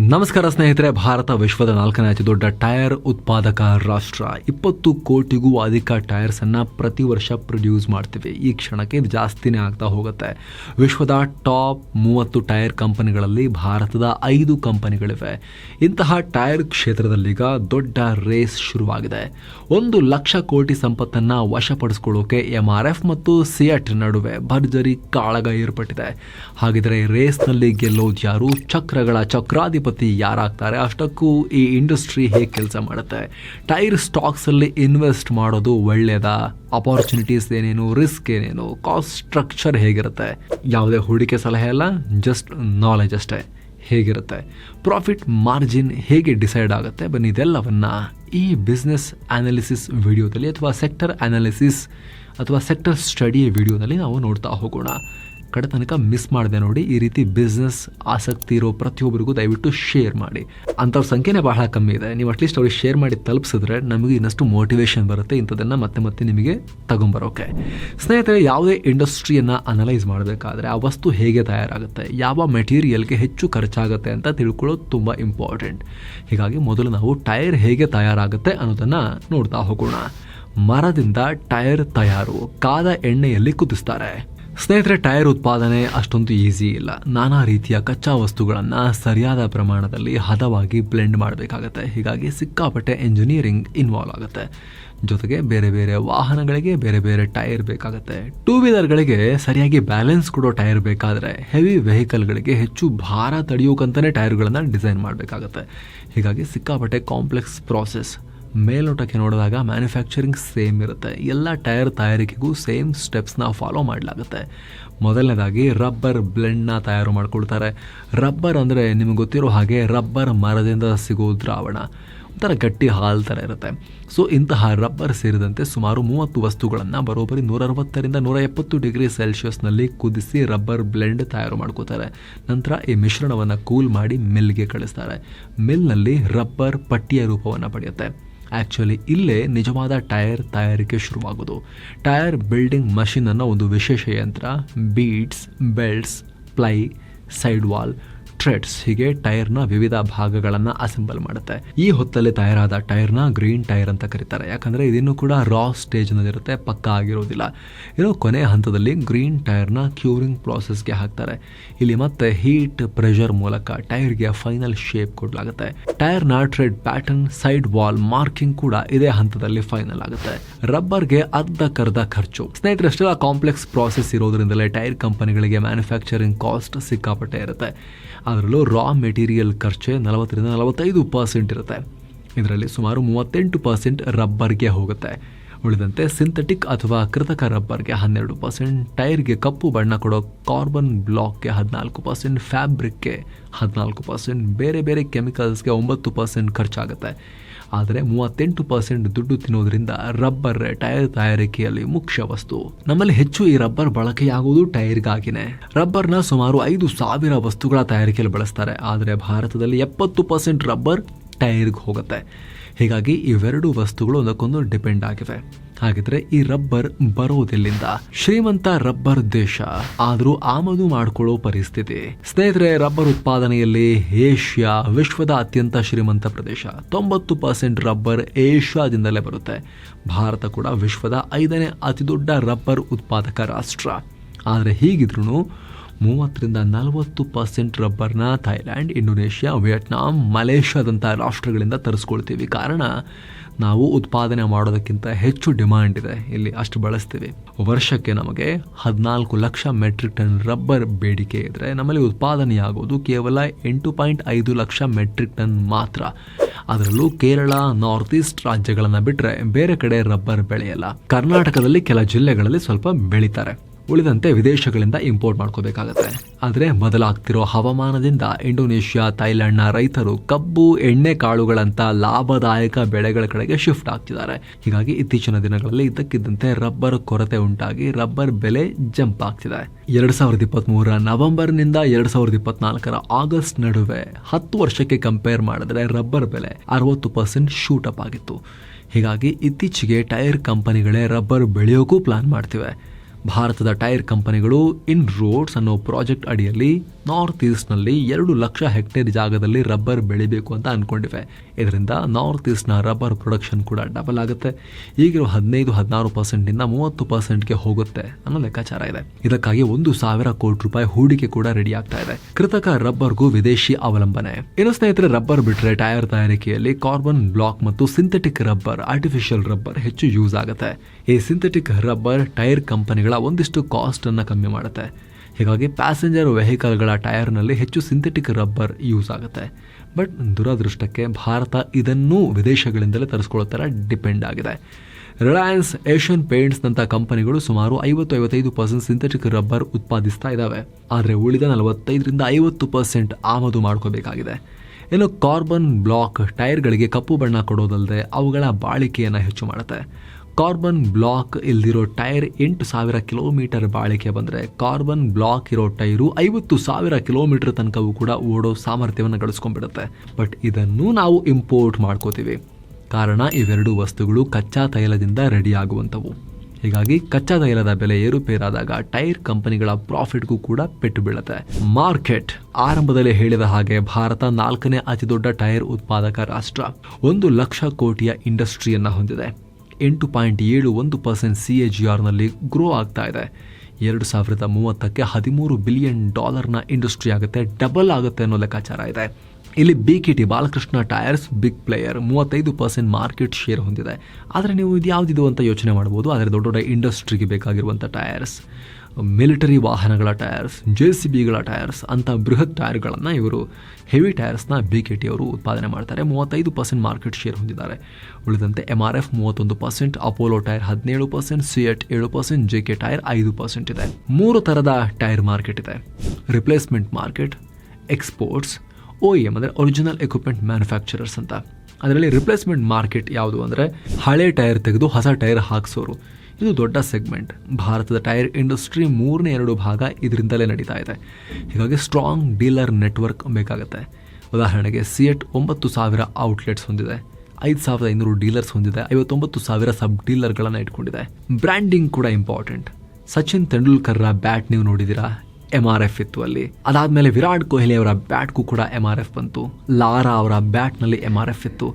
ನಮಸ್ಕಾರ ಸ್ನೇಹಿತರೆ, ಭಾರತ ವಿಶ್ವದ ನಾಲ್ಕನೇ ಅತಿ ದೊಡ್ಡ ಟೈರ್ ಉತ್ಪಾದಕ ರಾಷ್ಟ್ರ. ಇಪ್ಪತ್ತು ಕೋಟಿಗೂ ಅಧಿಕ ಟೈರ್ಸ್ ಅನ್ನ ಪ್ರತಿ ವರ್ಷ ಪ್ರೊಡ್ಯೂಸ್ ಮಾಡ್ತೀವಿ. ಈ ಕ್ಷಣಕ್ಕೆ ಇದು ಜಾಸ್ತಿನೇ ಆಗ್ತಾ ಹೋಗುತ್ತೆ. ವಿಶ್ವದ ಟಾಪ್ ಮೂವತ್ತು ಟೈರ್ ಕಂಪನಿಗಳಲ್ಲಿ ಭಾರತದ ಐದು ಕಂಪನಿಗಳಿವೆ. ಇಂತಹ ಟೈರ್ ಕ್ಷೇತ್ರದಲ್ಲೀಗ ದೊಡ್ಡ ರೇಸ್ ಶುರುವಾಗಿದೆ. ಒಂದು ಲಕ್ಷ ಕೋಟಿ ಸಂಪತ್ತನ್ನ ವಶಪಡಿಸಿಕೊಳ್ಳೋಕೆ ಎಂ ಆರ್ ಎಫ್ ಮತ್ತು ಸಿಯಟ್ ನಡುವೆ ಭರ್ಜರಿ ಕಾಳಗ ಏರ್ಪಟ್ಟಿದೆ. ಹಾಗಿದ್ರೆ ರೇಸ್ನಲ್ಲಿ ಗೆಲ್ಲೋದು ಯಾರು ಚಕ್ರಗಳ ಚಕ್ರಾಧಿಪತಿ ಯಾರಾಗ್ತಾರೆ, ಅಷ್ಟಕ್ಕೂ ಈ ಇಂಡಸ್ಟ್ರಿ ಹೇಗೆ ಕೆಲಸ ಮಾಡುತ್ತೆ? ಟೈರ್ ಸ್ಟಾಕ್ಸಲ್ಲಿ ಇನ್ವೆಸ್ಟ್ ಮಾಡೋದು ಒಳ್ಳೆಯದಾ ಅಪಾರ್ಚುನಿಟೀಸ್ ಏನೇನು? ರಿಸ್ಕ್ ಏನೇನು? ಕಾಸ್ಟ್ ಸ್ಟ್ರಕ್ಚರ್ ಹೇಗಿರುತ್ತೆ? ಯಾವುದೇ ಹೂಡಿಕೆ ಸಲಹೆ ಅಲ್ಲ ಜಸ್ಟ್ ನಾಲೆಜ್ ಅಷ್ಟೇ ಹೇಗಿರುತ್ತೆ? ಪ್ರಾಫಿಟ್ ಮಾರ್ಜಿನ್ ಹೇಗೆ ಡಿಸೈಡ್ ಆಗುತ್ತೆ? ಬನ್ನಿ ಇದೆಲ್ಲವನ್ನ ಈ ಬಿಸ್ನೆಸ್ ಅನಾಲಿಸಿಸ್ ವಿಡಿಯೋದಲ್ಲಿ ಅಥವಾ ಸೆಕ್ಟರ್ ಅನಾಲಿಸಿಸ್ ಅಥವಾ ಸೆಕ್ಟರ್ ಸ್ಟಡಿ ವಿಡಿಯೋದಲ್ಲಿ ನಾವು ನೋಡ್ತಾ ಹೋಗೋಣ. ಕಡೆ ತನಕ ಮಿಸ್ ಮಾಡಿದೆ ನೋಡಿ, ಈ ರೀತಿ ಬಿಸ್ನೆಸ್ ಆಸಕ್ತಿ ಇರೋ ಪ್ರತಿಯೊಬ್ಬರಿಗೂ ದಯವಿಟ್ಟು ಶೇರ್ ಮಾಡಿ. ಅಂಥವ್ರ ಸಂಖ್ಯೆನೇ ಬಹಳ ಕಮ್ಮಿ ಇದೆ. ನೀವು ಅಟ್ಲೀಸ್ಟ್ ಅವ್ರಿಗೆ ಶೇರ್ ಮಾಡಿ ತಲುಪಿಸಿದ್ರೆ ನಮಗೆ ಇನ್ನಷ್ಟು ಮೋಟಿವೇಶನ್ ಬರುತ್ತೆ. ಇಂಥದ್ದನ್ನು ಮತ್ತೆ ಮತ್ತೆ ನಿಮಗೆ ತಗೊಂಬರೋಕೆ. ಸ್ನೇಹಿತರೆ, ಯಾವುದೇ ಇಂಡಸ್ಟ್ರಿಯನ್ನು ಅನಲೈಸ್ ಮಾಡಬೇಕಾದ್ರೆ ಆ ವಸ್ತು ಹೇಗೆ ತಯಾರಾಗುತ್ತೆ? ಯಾವ ಮೆಟೀರಿಯಲ್ಗೆ ಹೆಚ್ಚು ಖರ್ಚಾಗುತ್ತೆ ಅಂತ ತಿಳ್ಕೊಳ್ಳೋದು ತುಂಬ ಇಂಪಾರ್ಟೆಂಟ್ ಹೀಗಾಗಿ ಮೊದಲು ನಾವು ಟೈರ್ ಹೇಗೆ ತಯಾರಾಗುತ್ತೆ ಅನ್ನೋದನ್ನು ನೋಡ್ತಾ ಹೋಗೋಣ. ಮರದಿಂದ ಟೈರ್ ತಯಾರು, ಕಾದ ಎಣ್ಣೆಯಲ್ಲಿ ಕುದಿಸ್ತಾರೆ. ಸ್ನೇಹಿತರೆ, ಟೈರ್ ಉತ್ಪಾದನೆ ಅಷ್ಟೊಂದು ಈಸಿ ಇಲ್ಲ. ನಾನಾ ರೀತಿಯ ಕಚ್ಚಾ ವಸ್ತುಗಳನ್ನು ಸರಿಯಾದ ಪ್ರಮಾಣದಲ್ಲಿ ಹದವಾಗಿ ಬ್ಲೆಂಡ್ ಮಾಡಬೇಕಾಗತ್ತೆ. ಹೀಗಾಗಿ ಸಿಕ್ಕಾಪಟ್ಟೆ ಎಂಜಿನಿಯರಿಂಗ್ ಇನ್ವಾಲ್ವ್ ಆಗುತ್ತೆ. ಜೊತೆಗೆ ಬೇರೆ ಬೇರೆ ವಾಹನಗಳಿಗೆ ಬೇರೆ ಬೇರೆ ಟೈರ್ ಬೇಕಾಗುತ್ತೆ. ಟೂ ವೀಲರ್ಗಳಿಗೆ ಸರಿಯಾಗಿ ಬ್ಯಾಲೆನ್ಸ್ ಕೊಡೋ ಟೈರ್ ಬೇಕಾದರೆ ಹೆವಿ ವೆಹಿಕಲ್ಗಳಿಗೆ ಹೆಚ್ಚು ಭಾರ ತಡೆಯೋಕ್ಕಂತಲೇ ಟೈರ್ಗಳನ್ನು ಡಿಸೈನ್ ಮಾಡಬೇಕಾಗತ್ತೆ. ಹೀಗಾಗಿ ಸಿಕ್ಕಾಪಟ್ಟೆ ಕಾಂಪ್ಲೆಕ್ಸ್ ಪ್ರಾಸೆಸ್ ಮೇಲ್ನೋಟಕ್ಕೆ ನೋಡಿದಾಗ ಮ್ಯಾನುಫ್ಯಾಕ್ಚರಿಂಗ್ ಸೇಮ್ ಇರುತ್ತೆ. ಎಲ್ಲ ಟೈರ್ ತಯಾರಿಕೆಗೂ ಸೇಮ್ ಸ್ಟೆಪ್ಸ್ನ ಫಾಲೋ ಮಾಡಲಾಗುತ್ತೆ. ಮೊದಲನೇದಾಗಿ ರಬ್ಬರ್ ಬ್ಲೆಂಡ್ನ ತಯಾರು ಮಾಡ್ಕೊಳ್ತಾರೆ. ರಬ್ಬರ್ ಅಂದರೆ ನಿಮಗೆ ಗೊತ್ತಿರೋ ಹಾಗೆ ರಬ್ಬರ್ ಮರದಿಂದ ಸಿಗೋ ದ್ರಾವಣ. ಒಂಥರ ಗಟ್ಟಿ ಹಾಲು ಥರ ಇರುತ್ತೆ. ಸೊ ಇಂತಹ ರಬ್ಬರ್ ಸೇರಿದಂತೆ ಸುಮಾರು ಮೂವತ್ತು ವಸ್ತುಗಳನ್ನು ಬರೋಬ್ಬರಿ ನೂರ ಅರವತ್ತರಿಂದ ನೂರ ಎಪ್ಪತ್ತು ಡಿಗ್ರಿ ಸೆಲ್ಸಿಯಸ್ನಲ್ಲಿ ಕುದಿಸಿ ರಬ್ಬರ್ ಬ್ಲೆಂಡ್ ತಯಾರು ಮಾಡ್ಕೋತಾರೆ. ನಂತರ ಈ ಮಿಶ್ರಣವನ್ನು ಕೂಲ್ ಮಾಡಿ ಮಿಲ್ಗೆ ಕಳಿಸ್ತಾರೆ. ಮಿಲ್ನಲ್ಲಿ ರಬ್ಬರ್ ಪಟ್ಟಿಯ ರೂಪವನ್ನು ಪಡೆಯುತ್ತೆ. ಆ್ಯಕ್ಚುಲಿ ಇಲ್ಲೇ ನಿಜವಾದ ಟೈರ್ ತಯಾರಿಕೆ ಶುರುವಾಗೋದು. ಟೈರ್ ಬಿಲ್ಡಿಂಗ್ ಮಷಿನನ್ನು ಒಂದು ವಿಶೇಷ ಯಂತ್ರ beads belts ply side wall treads ಹೀಗೆ ಟೈರ್ನ ವಿವಿಧ ಭಾಗಗಳನ್ನು ಅಸೆಂಬಲ್ ಮಾಡುತ್ತೆ. ಈ ಹೊತ್ತಲ್ಲಿ ತಯಾರಾದ ಟೈರ್ನ ಗ್ರೀನ್ ಟೈರ್ ಅಂತ ಕರೀತಾರೆ. ಯಾಕಂದರೆ ಇದನ್ನು ಕೂಡ ರಾ ಸ್ಟೇಜ್ನಲ್ಲಿರುತ್ತೆ, ಪಕ್ಕ ಆಗಿರೋದಿಲ್ಲ. ಇನ್ನು ಕೊನೆಯ ಹಂತದಲ್ಲಿ ಗ್ರೀನ್ ಟೈರ್ನ ಕ್ಯೂರಿಂಗ್ ಪ್ರಾಸೆಸ್ಗೆ ಹಾಕ್ತಾರೆ. ಇಲ್ಲಿ ಮತ್ತೆ ಹೀಟ್ ಪ್ರೆಷರ್ ಮೂಲಕ ಟೈರ್ಗೆ ಫೈನಲ್ ಶೇಪ್ ಕೊಡಲಾಗುತ್ತೆ. ಟೈರ್ನ tread pattern, side wall marking ಕೂಡ ಇದೇ ಹಂತದಲ್ಲಿ ಫೈನಲ್ ಆಗುತ್ತೆ. ರಬ್ಬರ್ಗೆ ಅರ್ಧಕ್ಕರ್ಧ ಖರ್ಚು. ಸ್ನೇಹಿತರೆ, ಅಷ್ಟೆಲ್ಲ ಕಾಂಪ್ಲೆಕ್ಸ್ ಪ್ರಾಸೆಸ್ ಇರೋದ್ರಿಂದಲೇ ಟೈರ್ ಕಂಪನಿಗಳಿಗೆ ಮ್ಯಾನುಫ್ಯಾಕ್ಚರಿಂಗ್ ಕಾಸ್ಟ್ ಸಿಕ್ಕಾಪಟ್ಟೆ ಇರುತ್ತೆ. ಅದರಲ್ಲೂ ರಾ ಮೆಟೀರಿಯಲ್ ಖರ್ಚೆ ನಲವತ್ತರಿಂದ ನಲವತ್ತೈದು ಪರ್ಸೆಂಟ್ ಇರುತ್ತೆ. ಇದರಲ್ಲಿ ಸುಮಾರು ಮೂವತ್ತೆಂಟು ಪರ್ಸೆಂಟ್ ರಬ್ಬರ್ಗೆ ಹೋಗುತ್ತೆ. ಉಳಿದಂತೆ ಸಿಂಥೆಟಿಕ್ ಅಥವಾ ಕೃತಕ ರಬ್ಬರ್ಗೆ ಹನ್ನೆರಡು ಪರ್ಸೆಂಟ್ ಟೈರ್ಗೆ ಕಪ್ಪು ಬಣ್ಣ ಕೊಡೋ ಕಾರ್ಬನ್ ಬ್ಲಾಕ್ಗೆ ಹದಿನಾಲ್ಕು ಪರ್ಸೆಂಟ್ ಫ್ಯಾಬ್ರಿಕ್ಗೆ ಹದಿನಾಲ್ಕು ಪರ್ಸೆಂಟ್ ಬೇರೆ ಬೇರೆ ಕೆಮಿಕಲ್ಸ್ಗೆ ಒಂಬತ್ತು ಪರ್ಸೆಂಟ್ ಖರ್ಚಾಗುತ್ತೆ. ಆದರೆ ಮೂವತ್ತೆಂಟು ಪರ್ಸೆಂಟ್ ದುಡ್ಡು ತಿನ್ನೋದ್ರಿಂದ ರಬ್ಬರ್ ಟೈರ್ ತಯಾರಿಕೆಯಲ್ಲಿ ಮುಖ್ಯ ವಸ್ತು. ನಮ್ಮಲ್ಲಿ ಹೆಚ್ಚು ಈ ರಬ್ಬರ್ ಬಳಕೆಯಾಗುವುದು ಟೈರ್ಗಾಗಿನೇ. ರಬ್ಬರ್ನ ಸುಮಾರು ಐದು ಸಾವಿರ ವಸ್ತುಗಳ ತಯಾರಿಕೆಯಲ್ಲಿ ಬಳಸ್ತಾರೆ. ಆದರೆ ಭಾರತದಲ್ಲಿ ಎಪ್ಪತ್ತು ಪರ್ಸೆಂಟ್ ರಬ್ಬರ್ ಟೈರ್ಗೆ ಹೋಗುತ್ತೆ. ಹೀಗಾಗಿ ಇವೆರಡು ವಸ್ತುಗಳು ಒಂದಕ್ಕೊಂದು ಡಿಪೆಂಡ್ ಆಗಿವೆ. ಹಾಗಿದ್ರೆ ಈ ರಬ್ಬರ್ ಬರೋದೆಲ್ಲಿಂದ. ಶ್ರೀಮಂತ ರಬ್ಬರ್ ದೇಶ. ಆದರೂ ಆಮದು ಮಾಡಿಕೊಳ್ಳೋ ಪರಿಸ್ಥಿತಿ. ಸ್ನೇಹಿತರೆ, ರಬ್ಬರ್ ಉತ್ಪಾದನೆಯಲ್ಲಿ ಏಷ್ಯಾ ವಿಶ್ವದ ಅತ್ಯಂತ ಶ್ರೀಮಂತ ಪ್ರದೇಶ. ತೊಂಬತ್ತು ಪರ್ಸೆಂಟ್ ರಬ್ಬರ್ ಏಷ್ಯಾದಿಂದಲೇ ಬರುತ್ತೆ. ಭಾರತ ಕೂಡ ವಿಶ್ವದ ಐದನೇ ಅತಿದೊಡ್ಡ ರಬ್ಬರ್ ಉತ್ಪಾದಕ ರಾಷ್ಟ್ರ. ಆದರೆ ಹೀಗಿದ್ರೂ ಮೂವತ್ತರಿಂದ ನಲವತ್ತು ಪರ್ಸೆಂಟ್ ರಬ್ಬರ್ನ ಥೈಲ್ಯಾಂಡ್ ಇಂಡೋನೇಷ್ಯಾ, ವಿಯೆಟ್ನಾಂ ಮಲೇಷ್ಯಾದಂಥ ರಾಷ್ಟ್ರಗಳಿಂದ ತರಿಸ್ಕೊಳ್ತೀವಿ. ಕಾರಣ ನಾವು ಉತ್ಪಾದನೆ ಮಾಡೋದಕ್ಕಿಂತ ಹೆಚ್ಚು ಡಿಮ್ಯಾಂಡ್ ಇದೆ. ಇಲ್ಲಿ ಅಷ್ಟು ಬಳಸ್ತೀವಿ. ವರ್ಷಕ್ಕೆ ನಮಗೆ ಹದಿನಾಲ್ಕು ಲಕ್ಷ ಮೆಟ್ರಿಕ್ ಟನ್ ರಬ್ಬರ್ ಬೇಡಿಕೆ ಇದ್ದರೆ ನಮ್ಮಲ್ಲಿ ಉತ್ಪಾದನೆಯಾಗೋದು ಕೇವಲ ಎಂಟು ಪಾಯಿಂಟ್ ಐದು ಲಕ್ಷ ಮೆಟ್ರಿಕ್ ಟನ್ ಮಾತ್ರ. ಅದರಲ್ಲೂ ಕೇರಳ ನಾರ್ತ್ ಈಸ್ಟ್ ರಾಜ್ಯಗಳನ್ನು ಬಿಟ್ಟರೆ ಬೇರೆ ಕಡೆ ರಬ್ಬರ್ ಬೆಳೆಯಲ್ಲ. ಕರ್ನಾಟಕದಲ್ಲಿ ಕೆಲ ಜಿಲ್ಲೆಗಳಲ್ಲಿ ಸ್ವಲ್ಪ ಬೆಳೀತಾರೆ. ಉಳಿದಂತೆ ವಿದೇಶಗಳಿಂದ ಇಂಪೋರ್ಟ್ ಮಾಡ್ಕೋಬೇಕಾಗತ್ತೆ. ಆದರೆ ಬದಲಾಗ್ತಿರೋ ಹವಾಮಾನದಿಂದ ಇಂಡೋನೇಷ್ಯಾ ಥೈಲ್ಯಾಂಡ್ನ ರೈತರು ಕಬ್ಬು, ಎಣ್ಣೆ, ಕಾಳುಗಳಂತ ಲಾಭದಾಯಕ ಬೆಳೆಗಳ ಕಡೆಗೆ ಶಿಫ್ಟ್ ಆಗ್ತಿದ್ದಾರೆ. ಹೀಗಾಗಿ ಇತ್ತೀಚಿನ ದಿನಗಳಲ್ಲಿ ಇದ್ದಕ್ಕಿದ್ದಂತೆ ರಬ್ಬರ್ ಕೊರತೆ ಉಂಟಾಗಿ ರಬ್ಬರ್ ಬೆಲೆ ಜಂಪ್ ಆಗ್ತಿದೆ. ಎರಡ್ ಸಾವಿರದ ಇಪ್ಪತ್ತ್ ಮೂರರ ನವೆಂಬರ್ನಿಂದ ಎರಡ್ ಸಾವಿರದ ಇಪ್ಪತ್ನಾಲ್ಕರ ಆಗಸ್ಟ್ ನಡುವೆ ಹತ್ತು ವರ್ಷಕ್ಕೆ ಕಂಪೇರ್ ಮಾಡಿದ್ರೆ ರಬ್ಬರ್ ಬೆಲೆ ಅರವತ್ತು ಪರ್ಸೆಂಟ್ ಶೂಟ್ ಅಪ್ ಆಗಿತ್ತು. ಹೀಗಾಗಿ ಇತ್ತೀಚೆಗೆ ಟೈರ್ ಕಂಪನಿಗಳೇ ರಬ್ಬರ್ ಬೆಳೆಯೋಕ್ಕೂ ಪ್ಲಾನ್ ಮಾಡ್ತಿವೆ. ಭಾರತದ ಟೈರ್ ಕಂಪನಿಗಳು ಇನ್ ರೋಡ್ಸ್ ಅನ್ನೋ ಪ್ರಾಜೆಕ್ಟ್ ಅಡಿಯಲ್ಲಿ ನಾರ್ತ್ ಈಸ್ಟ್ನಲ್ಲಿ ಎರಡು ಲಕ್ಷ ಹೆಕ್ಟೇರ್ ಜಾಗದಲ್ಲಿ ರಬ್ಬರ್ ಬೆಳಿಬೇಕು ಅಂತ ಅಂದ್ಕೊಂಡಿವೆ ಇದರಿಂದ ನಾರ್ತ್ ಈಸ್ಟ್ನ ರಬ್ಬರ್ ಪ್ರೊಡಕ್ಷನ್ ಕೂಡ ಡಬಲ್ ಆಗುತ್ತೆ. ಈಗಿರೋ ಹದಿನೈದು, ಹದಿನಾರು ಪರ್ಸೆಂಟಿಂದ ಮೂವತ್ತು ಪರ್ಸೆಂಟ್ಗೆ ಹೋಗುತ್ತೆ ಅನ್ನೋ ಲೆಕ್ಕಾಚಾರ ಇದೆ. ಇದಕ್ಕಾಗಿ ಒಂದು ಸಾವಿರ ಕೋಟಿ ರೂಪಾಯಿ ಹೂಡಿಕೆ ಕೂಡ ರೆಡಿ ಆಗ್ತಾ ಇದೆ. ಕೃತಕ ರಬ್ಬರ್ಗೂ ವಿದೇಶಿ ಅವಲಂಬನೆ. ಇನ್ನು ಸ್ನೇಹಿತರೆ, ರಬ್ಬರ್ ಬಿಟ್ಟರೆ ಟೈರ್ ತಯಾರಿಕೆಯಲ್ಲಿ ಕಾರ್ಬನ್ ಬ್ಲಾಕ್ ಮತ್ತು ಸಿಂಥೆಟಿಕ್ ರಬ್ಬರ್ ಆರ್ಟಿಫಿಷಿಯಲ್ ರಬ್ಬರ್ ಹೆಚ್ಚು ಯೂಸ್ ಆಗುತ್ತೆ. ಈ ಸಿಂಥೆಟಿಕ್ ರಬ್ಬರ್ ಟೈರ್ ಕಂಪನಿಗಳ ಒಂದಿಷ್ಟು ಕಾಸ್ಟನ್ನು ಕಮ್ಮಿ ಮಾಡುತ್ತೆ. ಹೀಗಾಗಿ ಪ್ಯಾಸೆಂಜರ್ ವೆಹಿಕಲ್ಗಳ ಟೈರ್ನಲ್ಲಿ ಹೆಚ್ಚು ಸಿಂಥೆಟಿಕ್ ರಬ್ಬರ್ ಯೂಸ್ ಆಗುತ್ತೆ. ಬಟ್ ದುರದೃಷ್ಟಕ್ಕೆ ಭಾರತ ಇದನ್ನೂ ವಿದೇಶಗಳಿಂದಲೇ ತರಿಸ್ಕೊಳ್ಳೋ ಥರ ಡಿಪೆಂಡ್ ಆಗಿದೆ ರಿಲಯನ್ಸ್ ಏಷ್ಯನ್ ಪೇಂಟ್ಸ್ನಂಥ ಕಂಪನಿಗಳು ಸುಮಾರು ಐವತ್ತು ಐವತ್ತೈದು ಪರ್ಸೆಂಟ್ ಸಿಂಥೆಟಿಕ್ ರಬ್ಬರ್ ಉತ್ಪಾದಿಸ್ತಾ ಇದ್ದಾವೆ ಆದರೆ ಉಳಿದ ನಲವತ್ತೈದರಿಂದ ಐವತ್ತು ಪರ್ಸೆಂಟ್ ಆಮದು ಮಾಡ್ಕೋಬೇಕಾಗಿದೆ. ಇನ್ನು ಕಾರ್ಬನ್ ಬ್ಲಾಕ್ ಟೈರ್ಗಳಿಗೆ ಕಪ್ಪು ಬಣ್ಣ ಕೊಡೋದಲ್ಲದೆ ಅವುಗಳ ಬಾಳಿಕೆಯನ್ನು ಹೆಚ್ಚು ಮಾಡುತ್ತೆ. ಕಾರ್ಬನ್ ಬ್ಲಾಕ್ ಇಲ್ದಿರೋ ಟೈರ್ ಎಂಟು ಸಾವಿರ ಕಿಲೋಮೀಟರ್ ಬಾಳಿಕೆ ಬಂದರೆ ಕಾರ್ಬನ್ ಬ್ಲಾಕ್ ಇರೋ ಟೈರು ಐವತ್ತು ಸಾವಿರ ಕಿಲೋಮೀಟರ್ ತನಕವೂ ಕೂಡ ಓಡೋ ಸಾಮರ್ಥ್ಯವನ್ನು ಗಳಿಸ್ಕೊಂಡ್ಬಿಡುತ್ತೆ. ಬಟ್ ಇದನ್ನು ನಾವು ಇಂಪೋರ್ಟ್ ಮಾಡ್ಕೋತೀವಿ. ಕಾರಣ ಇವೆರಡು ವಸ್ತುಗಳು ಕಚ್ಚಾ ತೈಲದಿಂದ ರೆಡಿ ಆಗುವಂಥವು. ಹೀಗಾಗಿ ಕಚ್ಚಾ ತೈಲದ ಬೆಲೆ ಏರುಪೇರಾದಾಗ ಟೈರ್ ಕಂಪನಿಗಳ ಪ್ರಾಫಿಟ್ಗೂ ಕೂಡ ಪೆಟ್ಟು ಬೀಳುತ್ತೆ. ಮಾರ್ಕೆಟ್ ಆರಂಭದಲ್ಲಿ ಹೇಳಿದ ಹಾಗೆ ಭಾರತ ನಾಲ್ಕನೇ ಅತಿದೊಡ್ಡ ಟೈರ್ ಉತ್ಪಾದಕ ರಾಷ್ಟ್ರ. ಒಂದು ಲಕ್ಷ ಕೋಟಿಯ ಇಂಡಸ್ಟ್ರಿಯನ್ನ ಹೊಂದಿದೆ. ಎಂಟು ಪಾಯಿಂಟ್ ಏಳು ಒಂದು ಪರ್ಸೆಂಟ್ ಸಿ ಎ ಜಿ ಆರ್ನಲ್ಲಿ ಗ್ರೋ ಆಗ್ತಾ ಇದೆ. ಎರಡು ಸಾವಿರದ ಮೂವತ್ತಕ್ಕೆ ಹದಿಮೂರು ಬಿಲಿಯನ್ ಡಾಲರ್ನ ಇಂಡಸ್ಟ್ರಿ ಆಗುತ್ತೆ ಡಬಲ್ ಆಗುತ್ತೆ ಅನ್ನೋ ಲೆಕ್ಕಾಚಾರ ಇದೆ. ಇಲ್ಲಿ B K T Balakrishna tyres big player ಮೂವತ್ತೈದು ಪರ್ಸೆಂಟ್ ಮಾರ್ಕೆಟ್ ಶೇರ್ ಹೊಂದಿದೆ. ಆದರೆ ನೀವು ಇದು ಯಾವುದಿದು ಅಂತ ಯೋಚನೆ ಮಾಡ್ಬೋದು, ಆದರೆ ದೊಡ್ಡ ದೊಡ್ಡ ಇಂಡಸ್ಟ್ರಿಗೆ ಬೇಕಾಗಿರುವಂಥ ಟೈರ್ಸ್. ಮಿಲಿಟರಿ ವಾಹನಗಳ ಟೈರ್ಸ್, ಜೆ ಸಿ ಬಿಗಳ ಟೈರ್ಸ್ ಅಂತ ಬೃಹತ್ ಟೈರ್ಗಳನ್ನು ಇವರು ಹೆವಿ ಟೈರ್ಸ್ನ ಬಿ ಕೆ ಟಿ ಅವರು ಉತ್ಪಾದನೆ ಮಾಡ್ತಾರೆ. ಮೂವತ್ತೈದು ಪರ್ಸೆಂಟ್ ಮಾರ್ಕೆಟ್ ಶೇರ್ ಹೊಂದಿದ್ದಾರೆ. ಉಳಿದಂತೆ ಎಂ ಆರ್ ಎಫ್ ಮೂವತ್ತೊಂದು ಪರ್ಸೆಂಟ್, ಅಪೋಲೋ ಟೈರ್ ಹದಿನೇಳು ಪರ್ಸೆಂಟ್, ಸಿಯಟ್ ಏಳು ಪರ್ಸೆಂಟ್, ಜೆ ಕೆ ಟೈರ್ ಐದು ಪರ್ಸೆಂಟ್ ಇದೆ. ಮೂರು ಥರದ ಟೈರ್ ಮಾರ್ಕೆಟ್ ಇದೆ. Replacement market, exports O M ಅಂದರೆ ಒರಿಜಿನಲ್ ಎಕ್ವಿಪ್ಮೆಂಟ್ ಮ್ಯಾನುಫ್ಯಾಕ್ಚರರ್ಸ್ ಅಂತ. ಅದರಲ್ಲಿ ರಿಪ್ಲೇಸ್ಮೆಂಟ್ ಮಾರ್ಕೆಟ್ ಯಾವುದು ಅಂದರೆ ಹಳೆ ಟೈರ್ ತೆಗೆದು ಹೊಸ ಟೈರ್ ಹಾಕ್ಸೋರು. ಇದು ದೊಡ್ಡ ಸೆಗ್ಮೆಂಟ್ ಭಾರತದ ಟೈರ್ ಇಂಡಸ್ಟ್ರಿ ಮೂರನೇ ಎರಡು ಭಾಗ ಇದರಿಂದಲೇ ನಡೀತಾ ಇದೆ. ಹೀಗಾಗಿ ಸ್ಟ್ರಾಂಗ್ ಡೀಲರ್ ನೆಟ್ವರ್ಕ್ ಬೇಕಾಗುತ್ತೆ. ಉದಾಹರಣೆಗೆ ಸಿಎಟ್ ಒಂಬತ್ತು ಸಾವಿರ ಔಟ್ಲೆಟ್ಸ್ ಹೊಂದಿದೆ. ಐದು ಸಾವಿರದ ಐನೂರು ಡೀಲರ್ಸ್ ಹೊಂದಿದೆ. ಐವತ್ತೊಂಬತ್ತು ಸಾವಿರ ಸಬ್ ಡೀಲರ್ಗಳನ್ನು ಇಟ್ಕೊಂಡಿದೆ. ಬ್ರ್ಯಾಂಡಿಂಗ್ ಕೂಡ ಇಂಪಾರ್ಟೆಂಟ್ ಸಚಿನ್ ತೆಂಡೂಲ್ಕರ್ರ ಬ್ಯಾಟ್ ನೀವು ನೋಡಿದ್ದೀರಾ? ಎಂ ಆರ್ ಎಫ್ ಇತ್ತು ಅಲ್ಲಿ. ಅದಾದಮೇಲೆ ವಿರಾಟ್ ಕೊಹ್ಲಿ ಅವರ ಬ್ಯಾಟ್ಗೂ ಕೂಡ ಎಂ ಆರ್ ಎಫ್ ಬಂತು. ಲಾರಾ ಅವರ ಬ್ಯಾಟ್ನಲ್ಲಿ ಎಂ ಆರ್ ಎಫ್ ಇತ್ತು.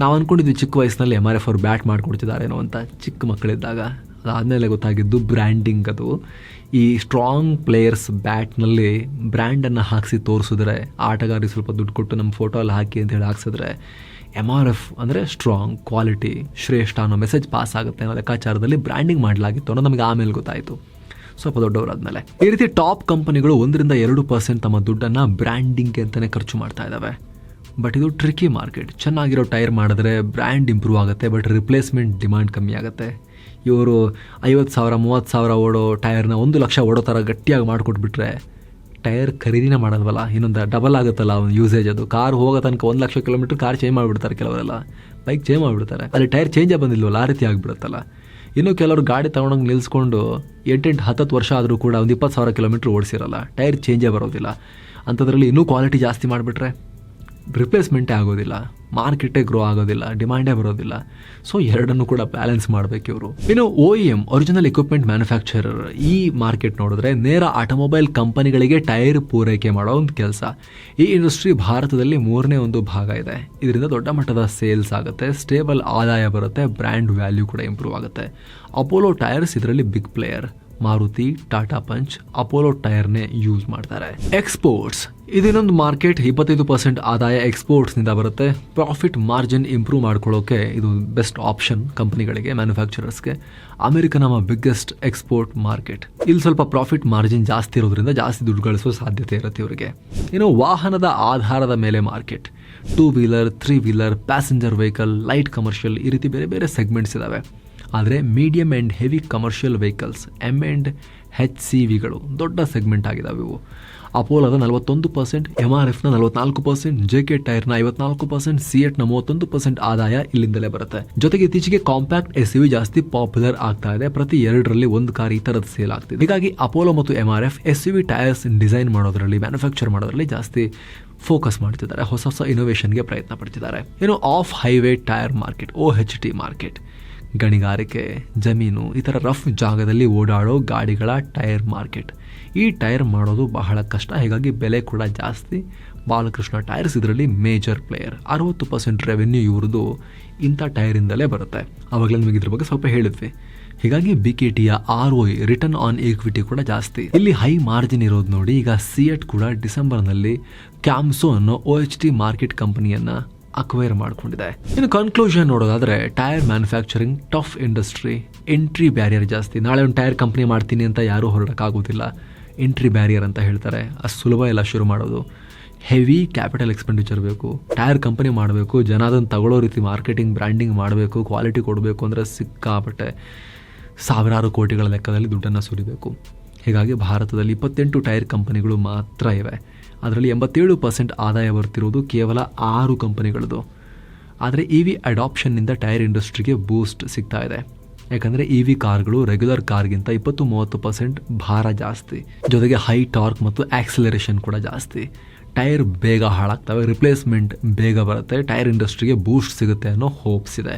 ನಾವು ಅಂದ್ಕೊಂಡಿದ್ವಿ ಚಿಕ್ಕ ವಯಸ್ಸಿನಲ್ಲಿ ಎಂ ಆರ್ ಎಫ್ ಅವ್ರು ಬ್ಯಾಟ್ ಮಾಡಿಕೊಡ್ತಿದ್ದಾರೇನೋ ಅಂತ ಚಿಕ್ಕ ಮಕ್ಕಳಿದ್ದಾಗ. ಅದಾದಮೇಲೆ ಗೊತ್ತಾಗಿದ್ದು ಬ್ರ್ಯಾಂಡಿಂಗ್ ಅದು. ಈ ಸ್ಟ್ರಾಂಗ್ ಪ್ಲೇಯರ್ಸ್ ಬ್ಯಾಟ್ನಲ್ಲಿ ಬ್ರ್ಯಾಂಡನ್ನು ಹಾಕಿಸಿ ತೋರಿಸಿದ್ರೆ, ಆಟಗಾರರಿಗೆ ಸ್ವಲ್ಪ ದುಡ್ಡು ಕೊಟ್ಟು ನಮ್ಮ ಫೋಟೋ ಎಲ್ಲ ಹಾಕಿ ಅಂತ ಹೇಳಿ ಹಾಕ್ಸಿದ್ರೆ ಎಂ ಆರ್ ಎಫ್ ಅಂದರೆ ಸ್ಟ್ರಾಂಗ್ ಕ್ವಾಲಿಟಿ ಶ್ರೇಷ್ಠ ಅನ್ನೋ ಮೆಸೇಜ್ ಪಾಸ್ ಆಗುತ್ತೆ ಅನ್ನೋ ಲೆಕ್ಕಾಚಾರದಲ್ಲಿ ಬ್ರ್ಯಾಂಡಿಂಗ್ ಮಾಡಲಾಗಿತ್ತು ಅನ್ನೋ ನಮಗೆ ಆಮೇಲೆ ಗೊತ್ತಾಯಿತು. ಸ್ವಲ್ಪ ದೊಡ್ಡವರಾದ್ಮೇಲೆ. ಈ ರೀತಿ ಟಾಪ್ ಕಂಪನಿಗಳು ಒಂದರಿಂದ ಎರಡು ಪರ್ಸೆಂಟ್ ತಮ್ಮ ದುಡ್ಡನ್ನು ಬ್ರ್ಯಾಂಡಿಂಗ್ಗೆ ಅಂತಲೇ ಖರ್ಚು ಮಾಡ್ತಾ ಇದ್ದಾವೆ ಬಟ್ ಇದು ಟ್ರಿಕಿ ಮಾರ್ಕೆಟ್ ಚೆನ್ನಾಗಿರೋ ಟೈರ್ ಮಾಡಿದ್ರೆ ಬ್ರ್ಯಾಂಡ್ ಇಂಪ್ರೂವ್ ಆಗುತ್ತೆ ಬಟ್ ರಿಪ್ಲೇಸ್ಮೆಂಟ್ ಡಿಮ್ಯಾಂಡ್ ಕಮ್ಮಿ ಆಗುತ್ತೆ. ಇವರು ಐವತ್ತು ಸಾವಿರ, ಮೂವತ್ತು ಸಾವಿರ ಓಡೋ ಟೈರ್ನ ಒಂದು ಲಕ್ಷ ಓಡೋ ಥರ ಗಟ್ಟಿಯಾಗಿ ಮಾಡಿಕೊಟ್ಬಿಟ್ರೆ ಟೈರ್ ಖರೀದಿನೇ ಮಾಡಲ್ವಲ್ಲ? ಇನ್ನೊಂದು ಡಬಲ್ ಆಗುತ್ತಲ್ಲ ಒಂದು ಯೂಸೇಜ್ ಅದು. ಕಾರ್ ಹೋಗೋ ತನಕ ಒಂದು ಲಕ್ಷ ಕಿಲೋಮೀಟ್ರ್ ಕಾರ್ ಚೇಂಜ್ ಮಾಡಿಬಿಡ್ತಾರೆ ಕೆಲವರೆಲ್ಲ. ಬೈಕ್ ಚೇಂಜ್ ಮಾಡಿಬಿಡ್ತಾರೆ. ಅಲ್ಲಿ ಟೈರ್ ಚೇಂಜೇ ಬಂದಿಲ್ವಲ್ಲ? ಆ ರೀತಿ ಆಗಿಬಿಡುತ್ತಲ್ಲ. ಇನ್ನು ಕೆಲವರು ಗಾಡಿ ತಗೊಂಡೋಗಿ ನಿಲ್ಲಿಸ್ಕೊಂಡು ಎಂಟೆಂಟು, ಹತ್ತತ್ತು ವರ್ಷ ಆದರೂ ಕೂಡ ಒಂದು ಇಪ್ಪತ್ತು ಸಾವಿರ ಕಿಲೋಮೀಟ್ರ್ ಓಡಿಸಿರಲ್ಲ. ಟೈರ್ ಚೇಂಜೇ ಬರೋದಿಲ್ಲ. ಅಂಥದ್ರಲ್ಲಿ ಇನ್ನೂ ಕ್ವಾಲಿಟಿ ಜಾಸ್ತಿ ಮಾಡಿಬಿಟ್ರೆ ರಿಪ್ಲೇಸ್ಮೆಂಟೇ ಆಗೋದಿಲ್ಲ ಮಾರ್ಕೆಟೇ ಗ್ರೋ ಆಗೋದಿಲ್ಲ ಡಿಮ್ಯಾಂಡೇ ಬರೋದಿಲ್ಲ. ಸೊ ಎರಡನ್ನು ಕೂಡ ಬ್ಯಾಲೆನ್ಸ್ ಮಾಡಬೇಕು ಇವರು. ಇನ್ನು O M original equipment manufacturer ಈ ಮಾರ್ಕೆಟ್ ನೋಡಿದ್ರೆ ನೇರ ಆಟೋಮೊಬೈಲ್ ಕಂಪನಿಗಳಿಗೆ ಟೈರ್ ಪೂರೈಕೆ ಮಾಡೋ ಒಂದು ಕೆಲಸ. ಈ ಇಂಡಸ್ಟ್ರಿ ಭಾರತದಲ್ಲಿ ಮೂರನೇ ಒಂದು ಭಾಗ ಇದೆ. ಇದರಿಂದ ದೊಡ್ಡ ಮಟ್ಟದ ಸೇಲ್ಸ್ ಆಗುತ್ತೆ ಸ್ಟೇಬಲ್ ಆದಾಯ ಬರುತ್ತೆ ಬ್ರ್ಯಾಂಡ್ ವ್ಯಾಲ್ಯೂ ಕೂಡ ಇಂಪ್ರೂವ್ ಆಗುತ್ತೆ. ಅಪೋಲೋ ಟೈರ್ಸ್ ಇದರಲ್ಲಿ big player Maruti, Tata punch, Apollo ಟೈರ್ನೇ use ಮಾಡ್ತಾರೆ. ಎಕ್ಸ್ಪೋರ್ಟ್ಸ್ ಇದೇನೊಂದು ಮಾರ್ಕೆಟ್ ಇಪ್ಪತ್ತೈದು ಪರ್ಸೆಂಟ್ ಆದಾಯ ಎಕ್ಸ್ಪೋರ್ಟ್ಸ್ನಿಂದ ಬರುತ್ತೆ. ಪ್ರಾಫಿಟ್ ಮಾರ್ಜಿನ್ ಇಂಪ್ರೂವ್ ಮಾಡ್ಕೊಳ್ಳೋಕೆ ಇದು ಬೆಸ್ಟ್ ಆಪ್ಷನ್ ಕಂಪನಿಗಳಿಗೆ ಮ್ಯಾನುಫ್ಯಾಕ್ಚರರ್ಸ್ಗೆ ಅಮೆರಿಕ ನಮ್ಮ ಬಿಗ್ಗೆಸ್ಟ್ ಎಕ್ಸ್ಪೋರ್ಟ್ ಮಾರ್ಕೆಟ್ ಇಲ್ಲಿ ಸ್ವಲ್ಪ ಪ್ರಾಫಿಟ್ ಮಾರ್ಜಿನ್ ಜಾಸ್ತಿ ಇರೋದ್ರಿಂದ ಜಾಸ್ತಿ ದುಡ್ಡು ಗಳಿಸೋ ಸಾಧ್ಯತೆ ಇರುತ್ತೆ ಇವರಿಗೆ. ಇನ್ನು ವಾಹನದ ಆಧಾರದ ಮೇಲೆ market two wheeler three wheeler passenger vehicle light commercial ಈ ರೀತಿ ಬೇರೆ ಬೇರೆ ಸೆಗ್ಮೆಂಟ್ಸ್ ಇದ್ದಾವೆ ಆದರೆ medium and heavy commercial vehicles M and H C ವಿಗಳು ದೊಡ್ಡ ಸೆಗ್ಮೆಂಟ್ ಆಗಿದಾವೆ ಇವು. ಅಪೋಲೋದ ನಲವತ್ತೊಂದು ಪರ್ಸೆಂಟ್ ಎಂ ಆರ್ ಎಫ್ನ ನಲವತ್ನಾಲ್ಕು ಪರ್ಸೆಂಟ್ ಜೆ ಕೆ ಟೈರ್ನ ಐವತ್ನಾಲ್ಕು ಪರ್ಸೆಂಟ್ ಸಿ ಎಟ್ನ ಮೂವತ್ತೊಂದು ಪರ್ಸೆಂಟ್ ಆದಾಯ ಇಲ್ಲಿಂದಲೇ ಬರುತ್ತೆ. ಜೊತೆಗೆ ಇತ್ತೀಚೆಗೆ ಕಾಂಪ್ಯಾಕ್ಟ್ ಎಸ್ ಯು ಜಾಸ್ತಿ ಪಾಪ್ಯುಲರ್ ಆಗ್ತಾ ಇದೆ. ಪ್ರತಿ ಎರಡರಲ್ಲಿ ಒಂದು ಕಾರ್ ಈ ಥರದ ಸೇಲ್ ಆಗ್ತಿದೆ. ಹೀಗಾಗಿ ಅಪೋಲೋ ಮತ್ತು M R F S U V tyres design ಮಾಡೋದ್ರಲ್ಲಿ ಮ್ಯಾನುಫ್ಯಾಕ್ಚರ್ ಮಾಡೋದ್ರಲ್ಲಿ ಜಾಸ್ತಿ ಫೋಕಸ್ ಮಾಡ್ತಿದ್ದಾರೆ. ಹೊಸ ಹೊಸ ಇನೋವೇಷನ್ಗೆ ಪ್ರಯತ್ನ ಪಡ್ತಿದ್ದಾರೆ. ಏನು off highway tyre market O H T market ಗಣಿಗಾರಿಕೆ, ಜಮೀನು ಈ ಥರ ರಫ್ ಜಾಗದಲ್ಲಿ ಓಡಾಡೋ ಗಾಡಿಗಳ ಟೈರ್ ಮಾರ್ಕೆಟ್ ಈ ಟೈರ್ ಮಾಡೋದು ಬಹಳ ಕಷ್ಟ. ಹೀಗಾಗಿ ಬೆಲೆ ಕೂಡ ಜಾಸ್ತಿ. ಬಾಲಕೃಷ್ಣ ಟೈರ್ಸ್ ಇದರಲ್ಲಿ ಮೇಜರ್ ಪ್ಲೇಯರ್ ಅರವತ್ತು ಪರ್ಸೆಂಟ್ ರೆವೆನ್ಯೂ ಇವ್ರದ್ದು ಇಂಥ ಟೈರಿಂದಲೇ ಬರುತ್ತೆ. ಆವಾಗಲೇ ನಿಮಗೆ ಇದ್ರ ಬಗ್ಗೆ ಸ್ವಲ್ಪ ಹೇಳಿದ್ವಿ. ಹೀಗಾಗಿ B K ಟಿಯ R O return on equity ಕೂಡ ಜಾಸ್ತಿ. ಇಲ್ಲಿ ಹೈ ಮಾರ್ಜಿನ್ ಇರೋದು ನೋಡಿ, ಈಗ ಸಿಎಟ್ ಕೂಡ ಡಿಸೆಂಬರ್ನಲ್ಲಿ ಕ್ಯಾಮ್ಸೋ ಅನ್ನೋ ಒ ಎಚ್ ಟಿ ಮಾರ್ಕೆಟ್ ಕಂಪನಿಯನ್ನು ಅಕ್ವೈರ್ ಮಾಡಿಕೊಂಡಿದೆ. ಇನ್ನು ಕನ್ಕ್ಲೂಷನ್ ನೋಡೋದಾದ್ರೆ tyre manufacturing tough industry entry barrier ಜಾಸ್ತಿ. ನಾಳೆ ಒಂದು ಟೈರ್ ಕಂಪ್ನಿ ಮಾಡ್ತೀನಿ ಅಂತ ಯಾರೂ ಹೊರಡೋಕ್ಕಾಗೋದಿಲ್ಲ. ಎಂಟ್ರಿ ಬ್ಯಾರಿಯರ್ ಅಂತ ಹೇಳ್ತಾರೆ. ಅಷ್ಟು ಸುಲಭ ಎಲ್ಲ ಶುರು ಮಾಡೋದು. ಹೆವಿ ಕ್ಯಾಪಿಟಲ್ ಎಕ್ಸ್ಪೆಂಡಿಚರ್ ಬೇಕು. ಟೈರ್ ಕಂಪನಿ ಮಾಡಬೇಕು. ಜನ ಅದನ್ನು ತಗೊಳ್ಳೋ ರೀತಿ ಮಾರ್ಕೆಟಿಂಗ್ ಬ್ರ್ಯಾಂಡಿಂಗ್ ಮಾಡಬೇಕು. ಕ್ವಾಲಿಟಿ ಕೊಡಬೇಕು ಅಂದರೆ ಸಿಕ್ಕಾಪಟ್ಟೆ ಸಾವಿರಾರು ಕೋಟಿಗಳ ಲೆಕ್ಕದಲ್ಲಿ ದುಡ್ಡನ್ನು ಸುರಿಬೇಕು. ಹೀಗಾಗಿ ಭಾರತದಲ್ಲಿ ಇಪ್ಪತ್ತೆಂಟು ಟೈರ್ ಕಂಪನಿಗಳು ಮಾತ್ರ ಇವೆ. ಅದರಲ್ಲಿ ಎಂಬತ್ತೇಳು ಪರ್ಸೆಂಟ್ ಆದಾಯ ಬರ್ತಿರೋದು ಕೇವಲ ಆರು ಕಂಪನಿಗಳದು ಆದರೆ ಇ ವಿ ಅಡಾಪ್ಷನ್ನಿಂದ ಟೈರ್ ಇಂಡಸ್ಟ್ರಿಗೆ ಬೂಸ್ಟ್ ಸಿಗ್ತಾ ಇದೆ. ಯಾಕಂದರೆ ಇ ವಿ ಕಾರ್ಗಳು ರೆಗ್ಯುಲರ್ ಕಾರ್ಗಿಂತ ಇಪ್ಪತ್ತು ಮೂವತ್ತು ಪರ್ಸೆಂಟ್ ಭಾರ ಜಾಸ್ತಿ. ಜೊತೆಗೆ ಹೈ ಟಾರ್ಕ್ ಮತ್ತು ಆಕ್ಸಿಲರೇಷನ್ ಕೂಡ ಜಾಸ್ತಿ. ಟೈರ್ ಬೇಗ ಹಾಳಾಗ್ತವೆ ರಿಪ್ಲೇಸ್ಮೆಂಟ್ ಬೇಗ ಬರುತ್ತೆ, ಟೈರ್ ಇಂಡಸ್ಟ್ರಿಗೆ ಬೂಸ್ಟ್ ಸಿಗುತ್ತೆ ಅನ್ನೋ ಹೋಪ್ಸ್ ಇದೆ.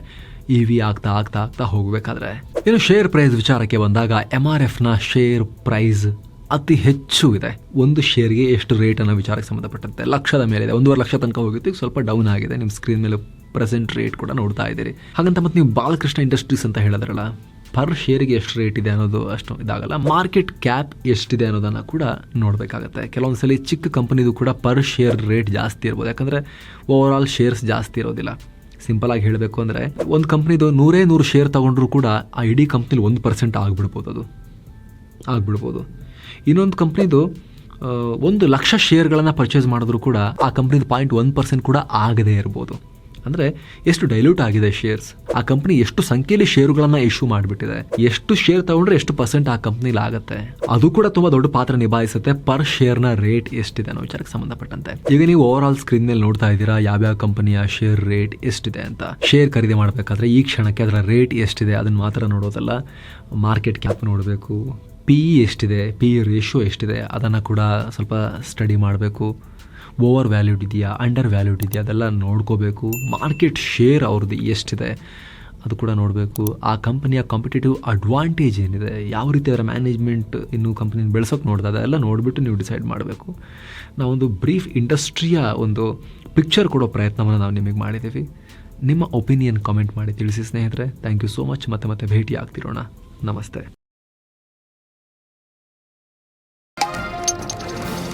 ಇ ವಿ ಆಗ್ತಾ ಆಗ್ತಾ ಆಗ್ತಾ ಹೋಗಬೇಕಾದ್ರೆ. ಇನ್ನು ಶೇರ್ ಪ್ರೈಸ್ ವಿಚಾರಕ್ಕೆ ಬಂದಾಗ ಎಂ ಆರ್ ಎಫ್ನ ಶೇರ್ ಪ್ರೈಸ್ ಅತಿ ಹೆಚ್ಚು ಇದೆ. ಒಂದು ಶೇರ್ಗೆ ಎಷ್ಟು ರೇಟ್ ಅನ್ನೋ ವಿಚಾರಕ್ಕೆ ಸಂಬಂಧಪಟ್ಟಂತೆ. ಲಕ್ಷದ ಮೇಲೆ ಇದೆ ಒಂದೂವರೆ ಲಕ್ಷ ತನಕ ಹೋಗಿತ್ತು. ಸ್ವಲ್ಪ ಡೌನ್ ಆಗಿದೆ. ನಿಮ್ಮ ಸ್ಕ್ರೀನ್ ಮೇಲೆ ಪ್ರೆಸೆಂಟ್ ರೇಟ್ ಕೂಡ ನೋಡ್ತಾ ಇದ್ದೀರಿ. ಹಾಗಂತ ಮತ್ತೆ ನೀವು ಬಾಲಕೃಷ್ಣ ಇಂಡಸ್ಟ್ರೀಸ್ ಅಂತ ಹೇಳಿದ್ರಲ್ಲ ಪರ್ ಶೇರ್ಗೆ ಎಷ್ಟು ರೇಟ್ ಇದೆ ಅನ್ನೋದು ಅಷ್ಟು ಇದಾಗಲ್ಲ. ಮಾರ್ಕೆಟ್ ಕ್ಯಾಪ್ ಎಷ್ಟಿದೆ ಅನ್ನೋದನ್ನು ಕೂಡ ನೋಡಬೇಕಾಗತ್ತೆ. ಕೆಲವೊಂದು ಸಲ ಚಿಕ್ಕ ಕಂಪನಿದು ಕೂಡ ಪರ್ ಶೇರ್ ರೇಟ್ ಜಾಸ್ತಿ ಇರ್ಬೋದು. ಯಾಕಂದರೆ ಓವರ್ ಆಲ್ ಶೇರ್ಸ್ ಜಾಸ್ತಿ ಇರೋದಿಲ್ಲ. ಸಿಂಪಲ್ ಆಗಿ ಹೇಳಬೇಕು ಅಂದರೆ, ಒಂದು ಕಂಪ್ನಿದು ನೂರೇ ನೂರು ಶೇರ್ ತೊಗೊಂಡ್ರೂ ಕೂಡ ಆ ಇಡೀ ಕಂಪ್ನಿಲಿ ಒಂದು ಪರ್ಸೆಂಟ್ ಆಗಿಬಿಡ್ಬೋದು ಅದು. ಆಗ್ಬಿಡ್ಬೋದು. ಇನ್ನೊಂದು ಕಂಪ್ನಿದು ಒಂದು ಲಕ್ಷ ಶೇರ್ಗಳನ್ನು ಪರ್ಚೇಸ್ ಮಾಡಿದ್ರು ಕೂಡ ಆ ಕಂಪ್ನಿದ ಪಾಯಿಂಟ್ ಒನ್ ಪರ್ಸೆಂಟ್ ಕೂಡ ಆಗದೇ ಇರ್ಬೋದು. ಅಂದರೆ ಎಷ್ಟು ಡೈಲ್ಯೂಟ್ ಆಗಿದೆ ಶೇರ್ಸ್ ಆ ಕಂಪ್ನಿ ಎಷ್ಟು ಸಂಖ್ಯೆಯಲ್ಲಿ ಶೇರುಗಳನ್ನು ಇಶ್ಯೂ ಮಾಡಿಬಿಟ್ಟಿದೆ? ಎಷ್ಟು ಶೇರ್ ತಗೊಂಡ್ರೆ ಎಷ್ಟು ಪರ್ಸೆಂಟ್ ಆ ಕಂಪ್ನಿಲಿ ಆಗುತ್ತೆ? ಅದು ಕೂಡ ತುಂಬ ದೊಡ್ಡ ಪಾತ್ರ ನಿಭಾಯಿಸುತ್ತೆ ಪರ್ ಶೇರ್ನ ರೇಟ್ ಎಷ್ಟಿದೆ ಅನ್ನೋ ವಿಚಾರಕ್ಕೆ ಸಂಬಂಧಪಟ್ಟಂತೆ. ಈಗ ನೀವು ಓವರ್ ಆಲ್ ಸ್ಕ್ರೀನ್ ಮೇಲೆ ನೋಡ್ತಾ ಇದ್ದೀರಾ, ಯಾವ್ಯಾವ ಕಂಪನಿಯ ಶೇರ್ ರೇಟ್ ಎಷ್ಟಿದೆ ಅಂತ. ಶೇರ್ ಖರೀದಿ ಮಾಡಬೇಕಾದ್ರೆ ಈ ಕ್ಷಣಕ್ಕೆ ಅದರ ರೇಟ್ ಎಷ್ಟಿದೆ ಅದನ್ನು ಮಾತ್ರ ನೋಡೋದಲ್ಲ. ಮಾರ್ಕೆಟ್ ಕ್ಯಾಪ್ ನೋಡಬೇಕು ಪಿ ಇ ಎಷ್ಟಿದೆ, ಪಿ ಇ ರೇಷಿಯೋ ಎಷ್ಟಿದೆ, ಅದನ್ನು ಕೂಡ ಸ್ವಲ್ಪ ಸ್ಟಡಿ ಮಾಡಬೇಕು. ಓವರ್ ವ್ಯಾಲ್ಯೂಡ್ ಇದೆಯಾ ಅಂಡರ್ ವ್ಯಾಲ್ಯೂಡ್ ಇದೆಯಾ, ಅದೆಲ್ಲ ನೋಡ್ಕೋಬೇಕು. ಮಾರ್ಕೆಟ್ ಶೇರ್ ಅವ್ರದ್ದು ಎಷ್ಟಿದೆ, ಅದು ಕೂಡ ನೋಡಬೇಕು. ಆ ಕಂಪನಿಯ ಕಾಂಪಿಟೇಟಿವ್ ಅಡ್ವಾಂಟೇಜ್ ಏನಿದೆ, ಯಾವ ರೀತಿ ಅವರ ಮ್ಯಾನೇಜ್ಮೆಂಟ್ ಇನ್ನು ಕಂಪ್ನಿನ ಬೆಳೆಸೋಕೆ ನೋಡ್ದೆ, ಅದೆಲ್ಲ ನೋಡಿಬಿಟ್ಟು ನೀವು ಡಿಸೈಡ್ ಮಾಡಬೇಕು. ನಾವೊಂದು ಬ್ರೀಫ್ ಇಂಡಸ್ಟ್ರಿಯ ಒಂದು ಪಿಕ್ಚರ್ ಕೊಡೋ ಪ್ರಯತ್ನವನ್ನು ನಾವು ನಿಮಗೆ ಮಾಡಿದ್ದೀವಿ. ನಿಮ್ಮ ಒಪಿನಿಯನ್ ಕಾಮೆಂಟ್ ಮಾಡಿ ತಿಳಿಸಿ ಸ್ನೇಹಿತರೆ. ಥ್ಯಾಂಕ್ ಯು ಸೋ ಮಚ್ ಮತ್ತೆ ಮತ್ತೆ ಭೇಟಿ ಆಗ್ತಿರೋಣ ನಮಸ್ತೆ.